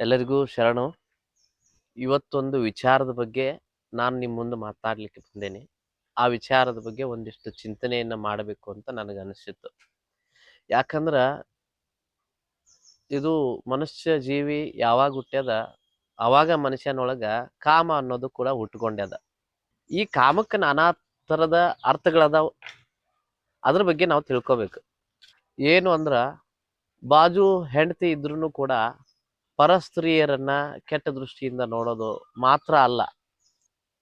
ಎಲ್ಲರಿಗೂ ಶರಣು. ಇವತ್ತೊಂದು ವಿಚಾರದ ಬಗ್ಗೆ ನಾನು ನಿಮ್ಮ ಮುಂದೆ ಮಾತಾಡಲಿಕ್ಕೆ ಬಂದೇನೆ. ಆ ವಿಚಾರದ ಬಗ್ಗೆ ಒಂದಿಷ್ಟು ಚಿಂತನೆಯನ್ನು ಮಾಡಬೇಕು ಅಂತ ನನಗೆ ಯಾಕಂದ್ರೆ ಇದು ಮನುಷ್ಯ ಜೀವಿ ಯಾವಾಗ ಹುಟ್ಟ್ಯದ ಅವಾಗ ಮನುಷ್ಯನೊಳಗ ಕಾಮ ಅನ್ನೋದು ಕೂಡ ಹುಟ್ಕೊಂಡ್ಯದ. ಈ ಕಾಮಕ್ಕೆ ನಾನಾ ಥರದ ಅರ್ಥಗಳದಾವ. ಅದ್ರ ಬಗ್ಗೆ ನಾವು ತಿಳ್ಕೊಬೇಕು. ಏನು ಅಂದ್ರ ಬಾಜು ಹೆಂಡತಿ ಇದ್ರೂ ಕೂಡ ಪರಸ್ತ್ರೀಯರನ್ನ ಕೆಟ್ಟ ದೃಷ್ಟಿಯಿಂದ ನೋಡೋದು ಮಾತ್ರ ಅಲ್ಲ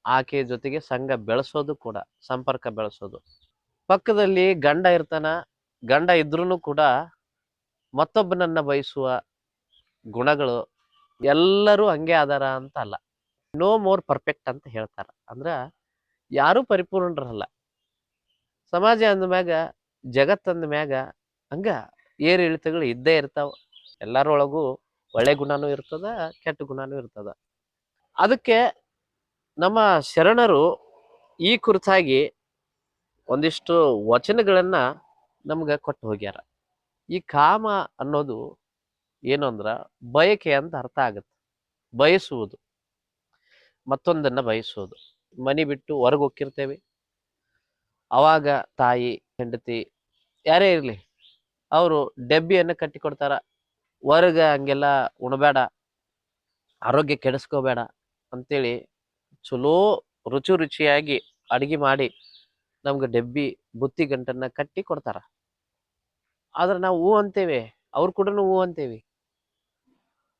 ಆಕೆಯ ಜೊತೆಗೆ ಸಂಘ ಬೆಳೆಸೋದು ಕೂಡ, ಸಂಪರ್ಕ ಬೆಳೆಸೋದು. ಪಕ್ಕದಲ್ಲಿ ಗಂಡ ಇರ್ತಾನ, ಗಂಡ ಇದ್ರೂ ಕೂಡ ಮತ್ತೊಬ್ಬನನ್ನ ಬಯಸುವ ಗುಣಗಳು ಎಲ್ಲರೂ ಹಂಗೆ ಅದಾರ ಅಂತ ಅಲ್ಲ. ನೋ ಮೋರ್ ಪರ್ಫೆಕ್ಟ್ ಅಂತ ಹೇಳ್ತಾರ. ಅಂದ್ರ ಯಾರೂ ಪರಿಪೂರ್ಣರಲ್ಲ. ಸಮಾಜ ಅಂದ ಮ್ಯಾಗ, ಜಗತ್ತಂದ ಮ್ಯಾಗ ಹಂಗ ಏರಿಳಿತಗಳು ಇದ್ದೇ ಇರ್ತಾವ. ಎಲ್ಲರೊಳಗೂ ಒಳ್ಳೆ ಗುಣನೂ ಇರ್ತದ, ಕೆಟ್ಟ ಗುಣನೂ ಇರ್ತದ. ಅದಕ್ಕೆ ನಮ್ಮ ಶರಣರು ಈ ಕುರಿತಾಗಿ ಒಂದಿಷ್ಟು ವಚನಗಳನ್ನ ನಮ್ಗೆ ಕೊಟ್ಟು ಹೋಗ್ಯಾರ. ಈ ಕಾಮ ಅನ್ನೋದು ಏನು ಅಂದ್ರ ಬಯಕೆ ಅಂತ ಅರ್ಥ ಆಗುತ್ತೆ. ಬಯಸುವುದು. ಮತ್ತೊಂದನ್ನ ಬಯಸುವುದು. ಮನಿ ಬಿಟ್ಟು ಹೊರಗೆ ಹೋಗಿರ್ತೇವೆ ಅವಾಗ ತಾಯಿ, ಹೆಂಡತಿ ಯಾರೇ ಇರಲಿ, ಅವರು ಡಬ್ಬಿಯನ್ನು ಕಟ್ಟಿ ಕೊಡ್ತಾರ ಹೊರಗ ಹಂಗೆಲ್ಲ ಉಣಬೇಡ, ಆರೋಗ್ಯ ಕೆಡಿಸ್ಕೋಬೇಡ ಅಂತೇಳಿ ಚಲೋ ರುಚಿ ರುಚಿಯಾಗಿ ಅಡಿಗೆ ಮಾಡಿ ನಮ್ಗೆ ಡಬ್ಬಿ, ಬುತ್ತಿ ಗಂಟನ್ನ ಕಟ್ಟಿ ಕೊಡ್ತಾರ. ಆದ್ರೆ ನಾವು ಹೂ ಅಂತೇವೆ, ಅವ್ರ ಕೂಡ ಹೂ ಅಂತೇವಿ.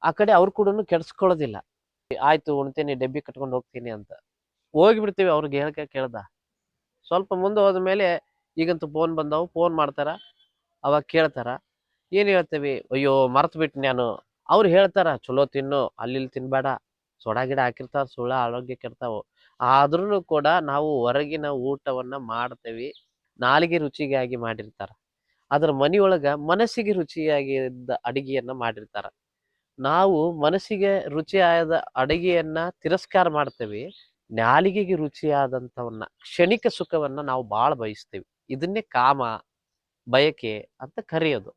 ಆ ಕಡೆ ಅವ್ರ ಕೂಡ ಕೆಡ್ಸ್ಕೊಳ್ಳೋದಿಲ್ಲ ಆಯ್ತು ಉಣ್ತೀನಿ, ಡಬ್ಬಿ ಕಟ್ಕೊಂಡು ಹೋಗ್ತೀನಿ ಅಂತ. ಹೋಗಿಬಿಡ್ತೀವಿ ಅವ್ರಿಗೆ ಹೇಳಕ ಕೇಳ್ದ. ಸ್ವಲ್ಪ ಮುಂದೆ ಹೋದ ಮೇಲೆ ಈಗಂತೂ ಫೋನ್ ಬಂದವು ಫೋನ್ ಮಾಡ್ತಾರ, ಅವಾಗ ಕೇಳ್ತಾರ. ಏನ್ ಹೇಳ್ತೇವಿ? ಅಯ್ಯೋ, ಮರ್ತ್ ಬಿಟ್ಟು ನಾನು ಅವ್ರು ಹೇಳ್ತಾರ, ಚಲೋ ತಿನ್ನು ಅಲ್ಲಿ ತಿನ್ಬೇಡ. ಸೊಡಾ ಗಿಡ ಹಾಕಿರ್ತಾವ, ಸುಳ್ಳ ಆರೋಗ್ಯ ಕೆಡ್ತಾವು ಆದ್ರೂ ಕೂಡ ನಾವು ಹೊರಗಿನ ಊಟವನ್ನ ಮಾಡ್ತೇವಿ, ನಾಲಿಗೆ ರುಚಿಗಾಗಿ ಮಾಡಿರ್ತಾರ. ಅದ್ರ ಮನಿಯೊಳಗ ಮನಸ್ಸಿಗೆ ರುಚಿಯಾಗಿ ಇದ್ದ ಅಡಿಗೆಯನ್ನ ಮಾಡಿರ್ತಾರ. ನಾವು ಮನಸ್ಸಿಗೆ ರುಚಿಯಾದ ಅಡಿಗೆಯನ್ನ ತಿರಸ್ಕಾರ ಮಾಡ್ತೇವಿ, ನಾಲಿಗೆಗೆ ರುಚಿಯಾದಂಥವನ್ನ, ಕ್ಷಣಿಕ ಸುಖವನ್ನ ನಾವು ಭಾಳ ಬಯಸ್ತೇವಿ. ಇದನ್ನೇ ಕಾಮ, ಬಯಕೆ ಅಂತ ಕರೆಯೋದು.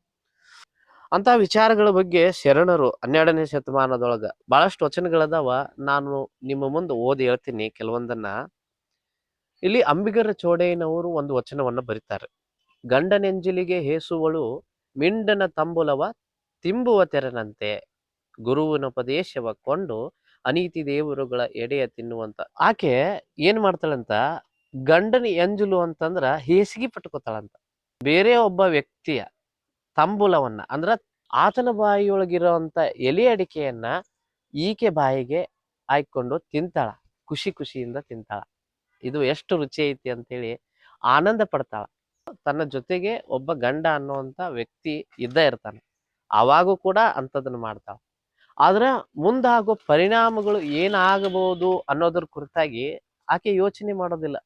ಅಂತ ವಿಚಾರಗಳ ಬಗ್ಗೆ ಶರಣರು ಹನ್ನೆರಡನೇ ಶತಮಾನದೊಳಗ ಬಹಳಷ್ಟು ವಚನಗಳದಾವ. ನಾನು ನಿಮ್ಮ ಮುಂದೆ ಓದಿ ಹೇಳ್ತೀನಿ ಕೆಲವೊಂದನ್ನ. ಇಲ್ಲಿ ಅಂಬಿಗರ ಚೋಡೇನವರು ಒಂದು ವಚನವನ್ನ ಬರೀತಾರೆ. ಗಂಡನೆಂಜಿಲಿಗೆ ಹೇಸುವಳು ಮಿಂಡನ ತಂಬುಲವ ತಿಂಬುವ ತೆರನಂತೆ ಗುರುವಿನ ಉಪದೇಶವ ಕೊಂಡು ಅನೀತಿ ದೇವರುಗಳ ಎಡೆಯ ತಿನ್ನುವಂತ. ಆಕೆ ಏನ್ ಮಾಡ್ತಾಳಂತ? ಗಂಡನ ಎಂಜಲು ಅಂತಂದ್ರ ಹೇಸಿಗೆ ಪಟ್ಕೋತಾಳಂತ. ಬೇರೆ ಒಬ್ಬ ವ್ಯಕ್ತಿಯ ತಂಬುಲವನ್ನ, ಅಂದ್ರ ಆತನ ಬಾಯಿಯೊಳಗಿರುವಂತ ಎಲೆ ಅಡಿಕೆಯನ್ನ ಈಕೆ ಬಾಯಿಗೆ ಹಾಯ್ಕೊಂಡು ತಿಂತಾಳ, ಖುಷಿ ಖುಷಿಯಿಂದ ತಿಂತಾಳ. ಇದು ಎಷ್ಟು ರುಚಿ ಐತಿ ಅಂತೇಳಿ ಆನಂದ ಪಡ್ತಾಳ. ತನ್ನ ಜೊತೆಗೆ ಒಬ್ಬ ಗಂಡ ಅನ್ನುವಂತ ವ್ಯಕ್ತಿ ಇದ್ದ ಇರ್ತಾನೆ. ಅವಾಗೂ ಕೂಡ ಅಂಥದನ್ನ ಮಾಡ್ತಾಳ. ಆದ್ರ ಮುಂದಾಗೋ ಪರಿಣಾಮಗಳು ಏನಾಗಬಹುದು ಅನ್ನೋದ್ರ ಕುರಿತಾಗಿ ಆಕೆ ಯೋಚನೆ ಮಾಡೋದಿಲ್ಲ.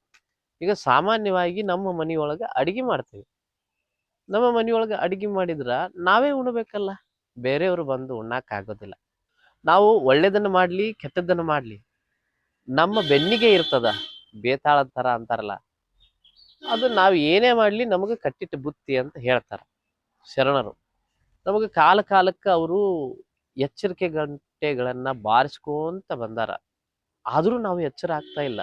ಈಗ ಸಾಮಾನ್ಯವಾಗಿ ನಮ್ಮ ಮನೆಯೊಳಗೆ ಅಡಿಗೆ ಮಾಡ್ತೀವಿ. ನಮ್ಮ ಮನೆಯೊಳಗೆ ಅಡಿಗೆ ಮಾಡಿದ್ರೆ ನಾವೇ ಉಣ್ಬೇಕಲ್ಲ? ಬೇರೆಯವರು ಬಂದು ಉಣ್ಣಕ್ಕಾಗೋದಿಲ್ಲ. ನಾವು ಒಳ್ಳೇದನ್ನ ಮಾಡ್ಲಿ, ಕೆಟ್ಟದ್ದನ್ನು ಮಾಡ್ಲಿ. ನಮ್ಮ ಬೆನ್ನಿಗೆ ಇರ್ತದ ಬೇತಾಳದ ತರ ಅಂತಾರಲ್ಲ, ಅದು ನಾವು ಏನೇ ಮಾಡ್ಲಿ ನಮಗೆ ಕಟ್ಟಿಟ್ಟ ಬುತ್ತಿ ಅಂತ ಹೇಳ್ತಾರೆ ಶರಣರು. ನಮಗೆ ಕಾಲ ಕಾಲಕ್ಕೆ ಅವರು ಎಚ್ಚರಿಕೆ ಗಂಟೆಗಳನ್ನು ಬಾರಿಸ್ಕೊಂತ ಬಂದಾರ. ಆದರೂ ನಾವು ಎಚ್ಚರ ಆಗ್ತಾ ಇಲ್ಲ.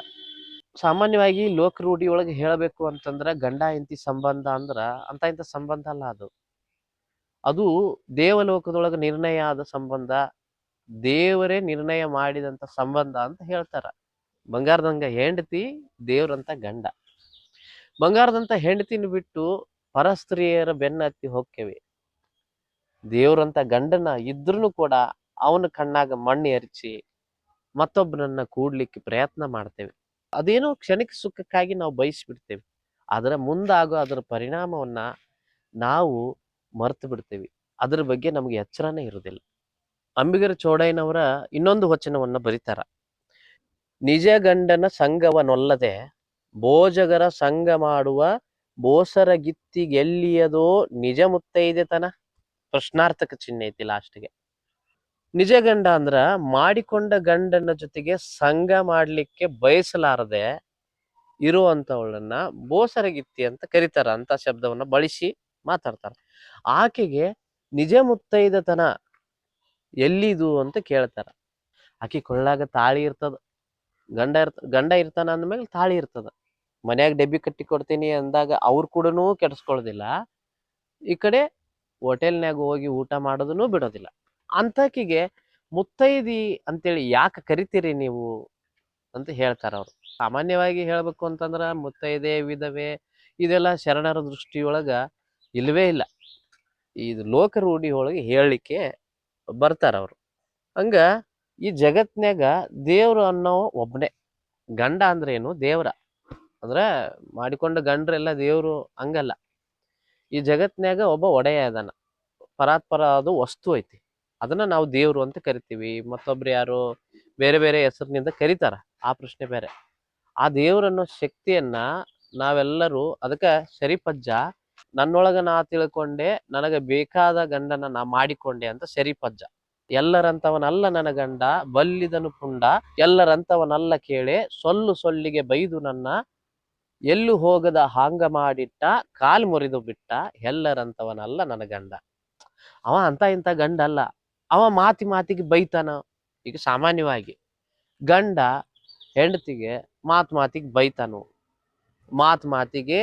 ಸಾಮಾನ್ಯವಾಗಿ ಲೋಕ ರೂಢಿ ಒಳಗೆ ಹೇಳಬೇಕು ಅಂತಂದ್ರ ಗಂಡ, ಹೆಂಡತಿ ಸಂಬಂಧ ಅಂದ್ರ ಅಂತ ಇಂಥ ಸಂಬಂಧ ಅಲ್ಲ ಅದು. ಅದು ದೇವಲೋಕದೊಳಗ ನಿರ್ಣಯ ಆದ ಸಂಬಂಧ, ದೇವರೇ ನಿರ್ಣಯ ಮಾಡಿದಂತ ಸಂಬಂಧ ಅಂತ ಹೇಳ್ತಾರ. ಬಂಗಾರದಂಗ ಹೆಂಡತಿ, ದೇವ್ರಂತ ಗಂಡ. ಬಂಗಾರದಂತ ಹೆಂಡತಿನ ಬಿಟ್ಟು ಪರಸ್ತ್ರೀಯರ ಬೆನ್ನತ್ತಿ ಹೋಗ್ತೇವೆ. ದೇವ್ರಂತ ಗಂಡನ ಇದ್ರೂ ಕೂಡ ಅವನ ಕಣ್ಣಾಗ ಮಣ್ಣು ಎರಚಿ ಮತ್ತೊಬ್ಬನನ್ನ ಕೂಡ್ಲಿಕ್ಕೆ ಪ್ರಯತ್ನ ಮಾಡ್ತೇವೆ. ಅದೇನೋ ಕ್ಷಣಿಕ ಸುಖಕ್ಕಾಗಿ ನಾವು ಬಯಸಿಬಿಡ್ತೇವೆ. ಅದರ ಮುಂದಾಗೋ ಅದರ ಪರಿಣಾಮವನ್ನ ನಾವು ಮರೆತು ಬಿಡ್ತೇವೆ. ಅದರ ಬಗ್ಗೆ ನಮಗೆ ಎಚ್ಚರನೇ ಇರುವುದಿಲ್ಲ. ಅಂಬಿಗರ ಚೋಡಯ್ಯನವರ ಇನ್ನೊಂದು ವಚನವನ್ನ ಬರೀತಾರ. ನಿಜ ಗಂಡನ ಸಂಘವನೊಲ್ಲದೆ ಭೋಜಗರ ಸಂಘ ಮಾಡುವ ಬೋಸರ ಗಿತ್ತಿಗೆಲ್ಲಿಯದೋ ನಿಜ ಮುತ್ತೈದೆತನ ಪ್ರಶ್ನಾರ್ಥಕ ಚಿಹ್ನೆ ಐತಿ ಲಾಸ್ಟ್ಗೆ ನಿಜ ಗಂಡ ಅಂದ್ರ ಮಾಡಿಕೊಂಡ ಗಂಡನ ಜೊತೆಗೆ ಸಂಘ ಮಾಡ್ಲಿಕ್ಕೆ ಬಯಸಲಾರದೆ ಇರುವಂತವಳನ್ನ ಬೋಸರಗಿತ್ತಿ ಅಂತ ಕರೀತಾರ. ಅಂತ ಶಬ್ದವನ್ನ ಬಳಸಿ ಮಾತಾಡ್ತಾರ. ಆಕೆಗೆ ನಿಜ ಮುತ್ತೈದತನ ಎಲ್ಲಿದು ಅಂತ ಕೇಳ್ತಾರ. ಆಕಿ ಕೊಳ್ಳಾಗ ತಾಳಿ ಇರ್ತದ. ಗಂಡ ಇರ್ತ, ಗಂಡ ಇರ್ತಾನ ಅಂದ್ಮೇಲೆ ತಾಳಿ ಇರ್ತದ. ಮನ್ಯಾಗ ಡಬ್ಬಿ ಕಟ್ಟಿ ಕೊಡ್ತೀನಿ ಅಂದಾಗ ಅವ್ರು ಕೂಡ ಕೆಡಿಸ್ಕೊಳ್ಳೋದಿಲ್ಲ ಈ ಕಡೆ ಹೋಟೆಲ್ನ್ಯಾಗ ಹೋಗಿ ಊಟ ಮಾಡೋದನ್ನು ಬಿಡೋದಿಲ್ಲ. ಅಂತಕಿಗೆ ಮುತ್ತೈದಿ ಅಂತೇಳಿ ಯಾಕೆ ಕರಿತೀರಿ ನೀವು ಅಂತ ಹೇಳ್ತಾರ ಅವ್ರು. ಸಾಮಾನ್ಯವಾಗಿ ಹೇಳ್ಬೇಕು ಅಂತಂದ್ರ ಮುತ್ತೈದೆ, ವಿಧವೆ ಇದೆಲ್ಲ ಶರಣರ ದೃಷ್ಟಿಯೊಳಗ ಇಲ್ವೇ ಇಲ್ಲ. ಇದು ಲೋಕ ರೂಢಿ ಒಳಗೆ ಹೇಳಲಿಕ್ಕೆ ಬರ್ತಾರ ಅವರು. ಹಂಗ ಈ ಜಗತ್ನ್ಯಾಗ ದೇವ್ರು ಅನ್ನೋ ಒಬ್ಬನೇ ಗಂಡ ಅಂದ್ರೆ ಏನು? ದೇವ್ರ. ಅಂದ್ರೆ ಮಾಡಿಕೊಂಡ ಗಂಡ್ರೆಲ್ಲ ದೇವ್ರು ಹಂಗಲ್ಲ. ಈ ಜಗತ್ನ್ಯಾಗ ಒಬ್ಬ ಒಡೆಯ ಅದಾನ ಪರಾತ್ಪರ ಅದು ವಸ್ತು ಐತಿ. ಅದನ್ನ ನಾವು ದೇವ್ರು ಅಂತ ಕರಿತೀವಿ. ಮತ್ತೊಬ್ರು ಯಾರು ಬೇರೆ ಬೇರೆ ಹೆಸರಿನಿಂದ ಕರೀತಾರ. ಆ ಪ್ರಶ್ನೆ ಬೇರೆ. ಆ ದೇವ್ರನ್ನೋ ಶಕ್ತಿಯನ್ನ ನಾವೆಲ್ಲರೂ ಅದಕ್ಕ ಶರೀಫಜ್ಜ ನನ್ನೊಳಗ ನಾ ತಿಳ್ಕೊಂಡೆ, ನನಗೆ ಬೇಕಾದ ಗಂಡನ ನಾ ಮಾಡಿಕೊಂಡೆ ಅಂತ ಶರೀಫಜ್ಜ ಎಲ್ಲರಂತವನಲ್ಲ ನನ್ನ ಗಂಡ, ಬಲ್ಲಿದನು ಪುಂಡ ಎಲ್ಲರಂತವನಲ್ಲ ಕೇಳೆ, ಸೊಲ್ಲು ಸೊಲ್ಲಿಗೆ ಬೈದು ನನ್ನ, ಎಲ್ಲೂ ಹೋಗದ ಹಾಂಗ ಮಾಡಿಟ್ಟ, ಕಾಲ್ ಮುರಿದು ಬಿಟ್ಟ ಎಲ್ಲರಂತವನಲ್ಲ ನನ್ನ ಗಂಡ. ಅವ ಅಂತ ಇಂಥ ಗಂಡ ಅಲ್ಲ ಅವ ಮಾತಿ ಮಾತಿಗೆ ಬೈತಾನ, ಈಗ ಸಾಮಾನ್ಯವಾಗಿ. ಗಂಡ ಹೆಂಡತಿಗೆ ಮಾತು ಮಾತಿಗೆ ಬೈತಾನು, ಮಾತು ಮಾತಿಗೆ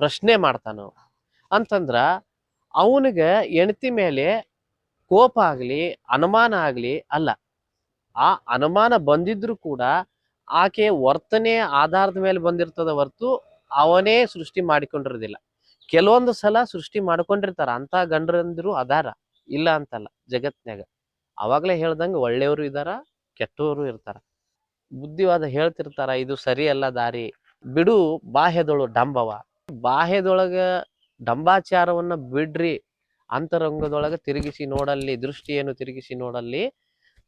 ಪ್ರಶ್ನೆ ಮಾಡ್ತಾನು. ಅಂತಂದ್ರ ಅವನಿಗೆ ಹೆಂಡತಿ ಮೇಲೆ ಕೋಪ ಆಗಲಿ, ಅನುಮಾನ ಆಗಲಿ ಅಲ್ಲ. ಆ ಅನುಮಾನ ಬಂದಿದ್ರು ಕೂಡ ಆಕೆ ವರ್ತನೆ ಆಧಾರದ ಮೇಲೆ ಬಂದಿರ್ತದ ಹೊರತು ಅವನೇ ಸೃಷ್ಟಿ ಮಾಡಿಕೊಂಡಿರೋದಿಲ್ಲ. ಕೆಲವೊಂದು ಸಲ ಸೃಷ್ಟಿ ಮಾಡ್ಕೊಂಡಿರ್ತಾರ ಅಂತ ಗಂಡರಂದ್ರು ಅದಾರ. ಇಲ್ಲ ಅಂತಲ್ಲ ಜಗತ್ನ್ಯಾಗ. ಅವಾಗ್ಲೇ ಹೇಳ್ದಂಗೆ ಒಳ್ಳೆಯವರು ಇದಾರ ಕೆಟ್ಟವರು ಇರ್ತಾರ. ಬುದ್ಧಿವಾದ ಹೇಳ್ತಿರ್ತಾರ, ಇದು ಸರಿಯಲ್ಲ ದಾರಿ. ಬಿಡು, ಬಾಹ್ಯದೊಳು ಡಂಬವ. ಬಾಹ್ಯದೊಳಗ ಡಂಬಾಚಾರವನ್ನ ಬಿಡ್ರಿ. ಅಂತರಂಗದೊಳಗ ತಿರುಗಿಸಿ ನೋಡಲ್ಲಿ, ದೃಷ್ಟಿಯನ್ನು ತಿರುಗಿಸಿ ನೋಡಲ್ಲಿ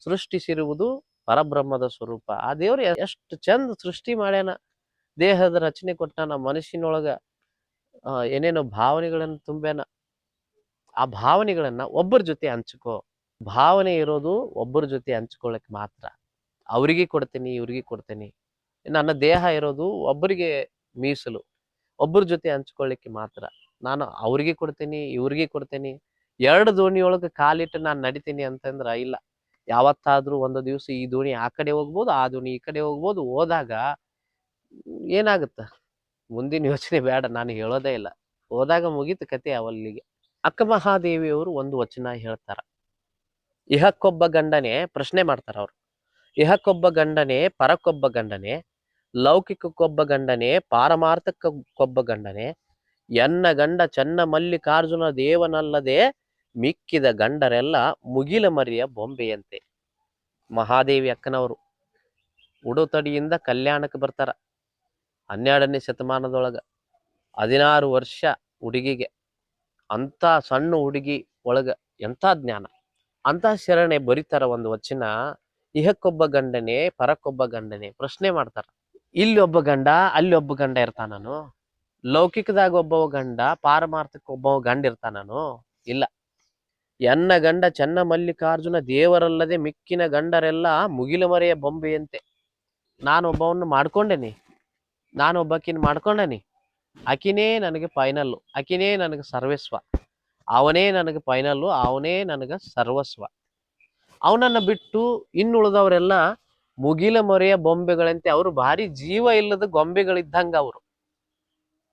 ಸೃಷ್ಟಿಸಿರುವುದು ಪರಬ್ರಹ್ಮದ ಸ್ವರೂಪ. ಆ ದೇವ್ರು ಎಷ್ಟು ಚಂದ ಸೃಷ್ಟಿ ಮಾಡ್ಯಾನ. ದೇಹದ ರಚನೆ ಕೊಟ್ಟಾನ, ಮನಸ್ಸಿನೊಳಗ ಏನೇನೋ ಭಾವನೆಗಳನ್ನ ತುಂಬ್ಯಾನ. ಆ ಭಾವನೆಗಳನ್ನ ಒಬ್ಬರ ಜೊತೆ ಹಂಚ್ಕೋ. ಭಾವನೆ ಇರೋದು ಒಬ್ಬರ ಜೊತೆ ಹಂಚ್ಕೊಳ್ಳೋಕೆ ಮಾತ್ರ. ಅವ್ರಿಗೆ ಕೊಡ್ತೀನಿ, ಇವ್ರಿಗೆ ಕೊಡ್ತೀನಿ. ನನ್ನ ದೇಹ ಇರೋದು ಒಬ್ಬರಿಗೆ ಮೀಸಲು. ಒಬ್ಬರ ಜೊತೆ ಹಂಚ್ಕೊಳ್ಳಿಕ್ಕೆ ಮಾತ್ರ. ನಾನು ಅವ್ರಿಗೆ ಕೊಡ್ತೀನಿ, ಇವ್ರಿಗೆ ಕೊಡ್ತೀನಿ. ಎರಡು ದೋಣಿಯೊಳಗೆ ಕಾಲಿಟ್ಟು ನಾನು ನಡಿತೀನಿ ಅಂತಂದ್ರ ಇಲ್ಲ. ಯಾವತ್ತಾದ್ರೂ ಒಂದು ದಿವಸ ಈ ದೋಣಿ ಆ ಕಡೆ ಹೋಗ್ಬೋದು, ಆ ದೋಣಿ ಈ ಕಡೆ ಹೋಗ್ಬೋದು ಹೋದಾಗ ಏನಾಗುತ್ತ? ಮುಂದಿನ ಯೋಚನೆ ಬೇಡ, ನಾನು ಹೇಳೋದೇ ಇಲ್ಲ. ಹೋದಾಗ ಮುಗೀತು ಕತೆ ಅವಲ್ಲಿಗೆ. ಅಕ್ಕ ಮಹಾದೇವಿಯವರು ಒಂದು ವಚನ ಹೇಳ್ತಾರ. ಇಹಕ್ಕೊಬ್ಬ ಗಂಡನೆ ಪ್ರಶ್ನೆ ಮಾಡ್ತಾರ ಅವ್ರು. ಇಹಕ್ಕೊಬ್ಬ ಗಂಡನೆ ಪರಕ್ಕೊಬ್ಬ ಗಂಡನೆ, ಲೌಕಿಕಕ್ಕೊಬ್ಬ ಗಂಡನೇ, ಪಾರಮಾರ್ಥಕ್ಕೊಬ್ಬ ಗಂಡನೆ, ಎನ್ನ ಗಂಡ ಚನ್ನ ಮಲ್ಲಿಕಾರ್ಜುನ ದೇವನಲ್ಲದೆ ಮಿಕ್ಕಿದ ಗಂಡರೆಲ್ಲ ಮುಗಿಲ ಮರಿಯ ಬೊಂಬೆಯಂತೆ. ಮಹಾದೇವಿ ಅಕ್ಕನವರು ಉಡುತಡಿಯಿಂದ ಕಲ್ಯಾಣಕ್ಕೆ ಬರ್ತಾರ. ಹನ್ನೆರಡನೇ ಶತಮಾನದೊಳಗ ಹದಿನಾರು ವರ್ಷ ಹುಡುಗಿಗೆ. ಅಂತ ಸಣ್ಣ ಹುಡುಗಿ ಒಳಗ ಎಂಥ ಜ್ಞಾನ? ಅಂತ ಶರಣೆ ಬರೀತಾರ ಒಂದು ವಚನ, ಇಹಕ್ಕೊಬ್ಬ ಗಂಡನೆ ಪರಕ್ಕೊಬ್ಬ ಗಂಡನೆ ಪ್ರಶ್ನೆ ಮಾಡ್ತಾರ. ಇಲ್ಲಿ ಒಬ್ಬ ಗಂಡ, ಅಲ್ಲಿ ಒಬ್ಬ ಗಂಡ ಇರ್ತಾನನು? ಲೌಕಿಕದಾಗ ಒಬ್ಬವ ಗಂಡ, ಪಾರಮಾರ್ಥಕ್ಕೆ ಒಬ್ಬವ ಗಂಡ ಇರ್ತಾನನು? ಇಲ್ಲ. ಎನ್ನ ಗಂಡ ಚೆನ್ನ ಮಲ್ಲಿಕಾರ್ಜುನ ದೇವರಲ್ಲದೆ ಮಿಕ್ಕಿನ ಗಂಡರೆಲ್ಲ ಮುಗಿಲ ಮರೆಯ ಬೊಂಬೆಯಂತೆ. ನಾನು ಒಬ್ಬವನ್ನು ಮಾಡ್ಕೊಂಡೇನಿ. ನಾನು ಒಬ್ಬಕಿನ ಮಾಡ್ಕೊಂಡೇನಿ. ಆಕಿನೇ ನನಗೆ ಫೈನಲ್ ಆಕಿನೇ ನನಗೆ ಸರ್ವಸ್ವ. ಅವನೇ ನನಗೆ ಫೈನಲ್ ಅವನೇ ನನಗೆ ಸರ್ವಸ್ವ. ಅವನನ್ನ ಬಿಟ್ಟು ಇನ್ನುಳಿದವರೆಲ್ಲ ಮುಗಿಲ ಮೊರೆಯ ಬೊಂಬೆಗಳಂತೆ ಅವರು ಭಾರಿ ಜೀವ ಇಲ್ಲದ ಗೊಂಬೆಗಳಿದ್ದಂಗ ಅವರು.